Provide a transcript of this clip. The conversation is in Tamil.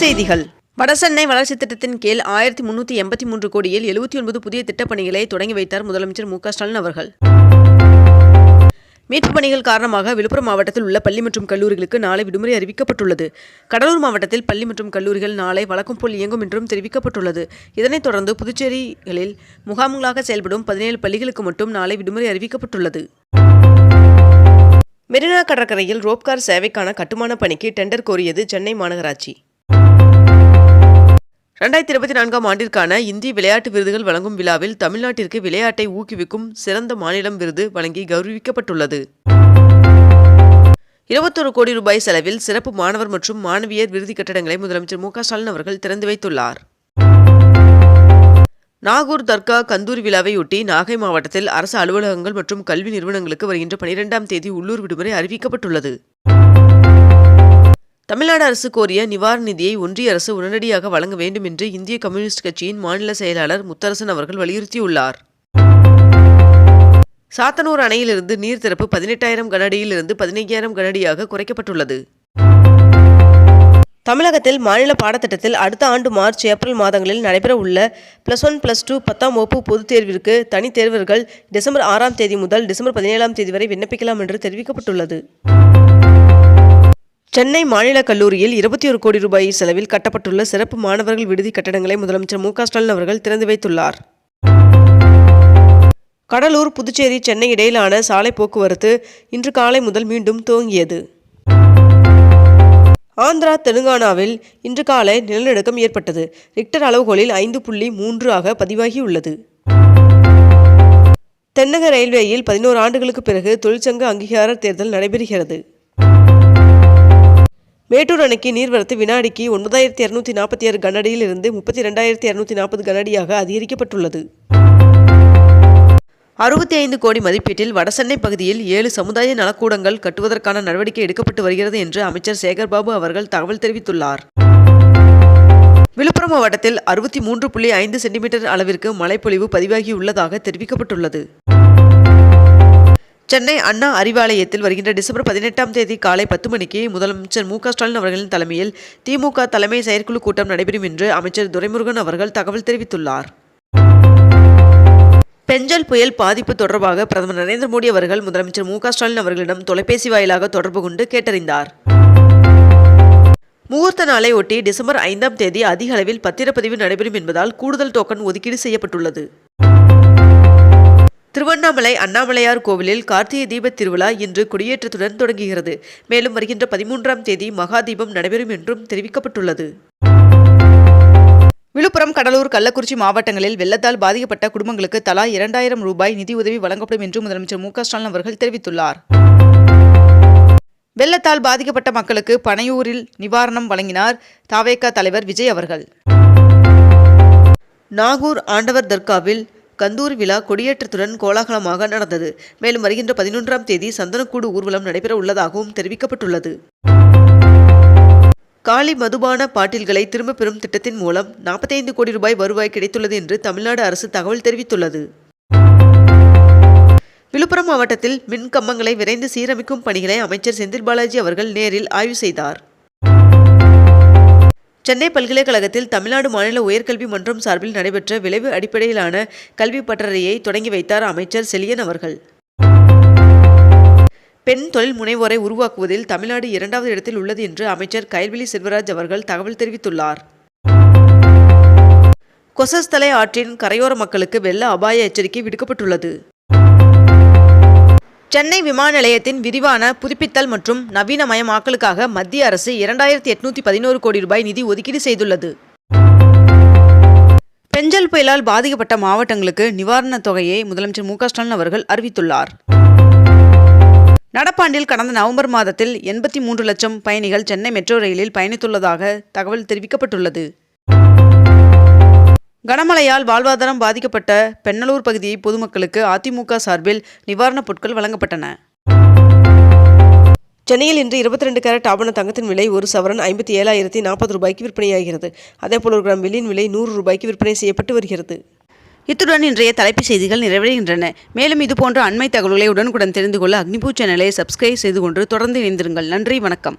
செய்திகள். வடசென்னை வளர்ச்சி திட்டத்தின் கீழ் ஆயிரத்தி முன்னூற்றி எண்பத்தி மூன்று கோடியில் எழுபத்தி ஒன்பது புதிய திட்டப்பணிகளை தொடங்கி வைத்தார் முதலமைச்சர் மு க ஸ்டாலின் அவர்கள். மீட்புப் பணிகள் காரணமாக விழுப்புரம் மாவட்டத்தில் உள்ள பள்ளி மற்றும் கல்லூரிகளுக்கு நாளை விடுமுறை அறிவிக்கப்பட்டுள்ளது. கடலூர் மாவட்டத்தில் பள்ளி மற்றும் கல்லூரிகள் நாளை வழக்கம் போல் இயங்கும் என்றும் தெரிவிக்கப்பட்டுள்ளது. இதனைத் தொடர்ந்து புதுச்சேரிகளில் முகாம்களாக செயல்படும் பதினேழு பள்ளிகளுக்கு மட்டும் நாளை விடுமுறை அறிவிக்கப்பட்டுள்ளது. மெரினா கடற்கரையில் ரோப்கார் சேவைக்கான கட்டுமான பணிக்கு டெண்டர் கோரியது சென்னை மாநகராட்சி. ரெண்டாயிரத்தி இருபத்தி நான்காம் ஆண்டிற்கான இந்திய விளையாட்டு விருதுகள் வழங்கும் விழாவில் தமிழ்நாட்டிற்கு விளையாட்டை ஊக்குவிக்கும் சிறந்த மாநிலம் விருது வழங்கி கௌரவிக்கப்பட்டுள்ளது. இருபத்தொரு கோடி ரூபாய் செலவில் சிறப்பு மாணவர் மற்றும் மாணவியர் விருது கட்டடங்களை முதலமைச்சர் மு ஸ்டாலின் அவர்கள் திறந்து வைத்துள்ளார். நாகூர் தர்கா கந்தூரி விழாவையொட்டி நாகை மாவட்டத்தில் அரசு அலுவலகங்கள் மற்றும் கல்வி நிறுவனங்களுக்கு வருகின்ற பனிரெண்டாம் தேதி உள்ளூர் விடுமுறை அறிவிக்கப்பட்டுள்ளது. தமிழ்நாடு அரசு கோரிய நிவாரண நிதியை ஒன்றிய அரசு உடனடியாக வழங்க வேண்டும் என்று இந்திய கம்யூனிஸ்ட் கட்சியின் மாநில செயலாளர் முத்தரசன் அவர்கள் வலியுறுத்தியுள்ளார். சாத்தனூர் அணையிலிருந்து நீர் திறப்பு பதினெட்டாயிரம் கனஅடியிலிருந்து பதினைஞ்சாயிரம் கனஅடியாக குறைக்கப்பட்டுள்ளது. தமிழகத்தில் மாநில பாடத்திட்டத்தில் அடுத்த ஆண்டு மார்ச் ஏப்ரல் மாதங்களில் நடைபெற உள்ள பிளஸ் ஒன் பிளஸ் டூ பத்தாம் வகுப்பு பொதுத் தேர்விற்கு தனித்தேர்வர்கள் டிசம்பர் ஆறாம் தேதி முதல் டிசம்பர் பதினேழாம் தேதி வரை விண்ணப்பிக்கலாம் என்று தெரிவிக்கப்பட்டுள்ளது. சென்னை மாநில கல்லூரியில் இருபத்தி ஒரு கோடி ரூபாய் செலவில் கட்டப்பட்டுள்ள சிறப்பு மாணவர்கள் விடுதி கட்டடங்களை முதலமைச்சர் மு ஸ்டாலின் அவர்கள் திறந்து வைத்துள்ளார். கடலூர் புதுச்சேரி சென்னை இடையிலான சாலை போக்குவரத்து இன்று காலை முதல் மீண்டும் துவங்கியது. ஆந்திரா தெலுங்கானாவில் இன்று காலை நிலநடுக்கம் ஏற்பட்டது. ரிக்டர் அளவுகோலில் ஐந்து புள்ளி மூன்று ஆக பதிவாகியுள்ளது. தென்னக ரயில்வேயில் பதினோரு ஆண்டுகளுக்கு பிறகு தொழிற்சங்க அங்கீகார தேர்தல் நடைபெறுகிறது. மேட்டூர் அணைக்கு நீர்வரத்து வினாடிக்கு ஒன்பதாயிரத்தி இரநூத்தி நாற்பத்தி ஆறு கனஅடியில் இருந்து முப்பத்தி ரெண்டாயிரத்தி இரநூத்தி நாற்பது கனஅடியாக அதிகரிக்கப்பட்டுள்ளது. அறுபத்தி ஐந்து கோடி மதிப்பீட்டில் வடசென்னை பகுதியில் ஏழு சமுதாய நலக்கூடங்கள் கட்டுவதற்கான நடவடிக்கை எடுக்கப்பட்டு வருகிறது என்று அமைச்சர் சேகர்பாபு அவர்கள் தகவல் தெரிவித்துள்ளார். விழுப்புரம் மாவட்டத்தில் அறுபத்தி மூன்று புள்ளி ஐந்து சென்டிமீட்டர் அளவிற்கு மழைப்பொழிவு பதிவாகியுள்ளதாக தெரிவிக்கப்பட்டுள்ளது. சென்னை அண்ணா அறிவாலயத்தில் வருகின்ற டிசம்பர் பதினெட்டாம் தேதி காலை பத்து மணிக்கு முதலமைச்சர் மு ஸ்டாலின் அவர்களின் தலைமையில் திமுக தலைமை செயற்குழு கூட்டம் நடைபெறும் என்று அமைச்சர் துரைமுருகன் அவர்கள் தகவல் தெரிவித்துள்ளார். பெஞ்சல் புயல் பாதிப்பு தொடர்பாக பிரதமர் நரேந்திர மோடி அவர்கள் முதலமைச்சர் மு ஸ்டாலின் அவர்களிடம் தொலைபேசி வாயிலாக தொடர்பு கொண்டு கேட்டறிந்தார். முகூர்த்த நாளை ஒட்டி டிசம்பர் ஐந்தாம் தேதி அதிக அளவில் பத்திரப்பதிவு நடைபெறும் என்பதால் கூடுதல் டோக்கன் ஒதுக்கீடு செய்யப்பட்டுள்ளது. திருவண்ணாமலை அண்ணாமலையார் கோவிலில் கார்த்திகை தீபத் திருவிழா இன்று கொடியேற்றத்துடன் தொடங்குகிறது. மேலும் வருகின்ற பதிமூன்றாம் தேதி மகா தீபம் நடைபெறும் என்றும் தெரிவிக்கப்பட்டுள்ளது. விழுப்புரம் கடலூர் கள்ளக்குறிச்சி மாவட்டங்களில் வெள்ளத்தால் பாதிக்கப்பட்ட குடும்பங்களுக்கு தலா இரண்டாயிரம் ரூபாய் நிதி உதவி வழங்கப்படும் என்று முதலமைச்சர் மு ஸ்டாலின் அவர்கள் தெரிவித்துள்ளார். வெள்ளத்தால் பாதிக்கப்பட்ட மக்களுக்கு பனையூரில் நிவாரணம் வழங்கினார் தாவேகா தலைவர் விஜய் அவர்கள். நாகூர் ஆண்டவர் தர்காவில் கந்தூர் விழா கொடியேற்றத்துடன் கோலாகலமாக நடந்தது. மேலும் வருகின்ற பதினொன்றாம் தேதி சந்தனக்கூடு ஊர்வலம் நடைபெற உள்ளதாகவும் தெரிவிக்கப்பட்டுள்ளது. காலி மதுபான பாட்டில்களை திரும்பப் பெறும் திட்டத்தின் மூலம் நாற்பத்தைந்து கோடி ரூபாய் வருவாய் கிடைத்துள்ளது என்று தமிழ்நாடு அரசு தகவல் தெரிவித்துள்ளது. விழுப்புரம் மாவட்டத்தில் மின் கம்பங்களை விரைந்து சீரமைக்கும் பணிகளை அமைச்சர் செந்தில் பாலாஜி அவர்கள் நேரில் ஆய்வு செய்தார். சென்னை பல்கலைக்கழகத்தில் தமிழ்நாடு மாநில உயர்கல்வி மன்றம் சார்பில் நடைபெற்ற விளைவு அடிப்படையிலான கல்வி பட்டறையை தொடங்கி வைத்தார் அமைச்சர் செலியன் அவர்கள். பெண் தொழில் முனைவோரை உருவாக்குவதில் தமிழ்நாடு இரண்டாவது இடத்தில் உள்ளது என்று அமைச்சர் கயல்விழி செல்வராஜ் அவர்கள் தகவல் தெரிவித்துள்ளார். கொசஸ்தலை ஆற்றின் கரையோர மக்களுக்கு வெள்ள அபாய எச்சரிக்கை விடுக்கப்பட்டுள்ளது. சென்னை விமான நிலையத்தின் விரிவான புதுப்பித்தல் மற்றும் நவீனமயமாக்கலுக்காக மத்திய அரசு இரண்டாயிரத்தி எட்நூத்தி பதினோரு கோடி ரூபாய் நிதி ஒதுக்கீடு செய்துள்ளது. பெஞ்சல் புயலால் பாதிக்கப்பட்ட மாவட்டங்களுக்கு நிவாரணத் தொகையை முதலமைச்சர் மு ஸ்டாலின் அவர்கள் அறிவித்துள்ளார். நடப்பாண்டில் கடந்த நவம்பர் மாதத்தில் எண்பத்தி மூன்று லட்சம் பயணிகள் சென்னை மெட்ரோ ரயிலில் பயணித்துள்ளதாக தகவல் தெரிவிக்கப்பட்டுள்ளது. கனமழையால் வாழ்வாதாரம் பாதிக்கப்பட்ட பெண்ணலூர் பகுதி பொதுமக்களுக்கு அதிமுக சார்பில் நிவாரணப் பொருட்கள் வழங்கப்பட்டன. சென்னையில் இன்று இருபத்தி ரெண்டு கேரட் ஆபண தங்கத்தின் விலை ஒரு சவரன் ஐம்பத்தி ஏழாயிரத்தி நாற்பது ரூபாய்க்கு விற்பனையாகிறது. அதேபோல் ஒரு கிராம் வெள்ளியின் விலை நூறு ரூபாய்க்கு விற்பனை செய்யப்பட்டு வருகிறது. இத்துடன் இன்றைய தலைப்புச் செய்திகள் நிறைவடைகின்றன. மேலும் இதுபோன்ற அண்மை தகவல்களை உடனுக்குடன் தெரிந்து கொள்ள அக்னிபூ சேனலை சப்ஸ்கிரைப் செய்து கொண்டு தொடர்ந்து இணைந்திருங்கள். நன்றி வணக்கம்.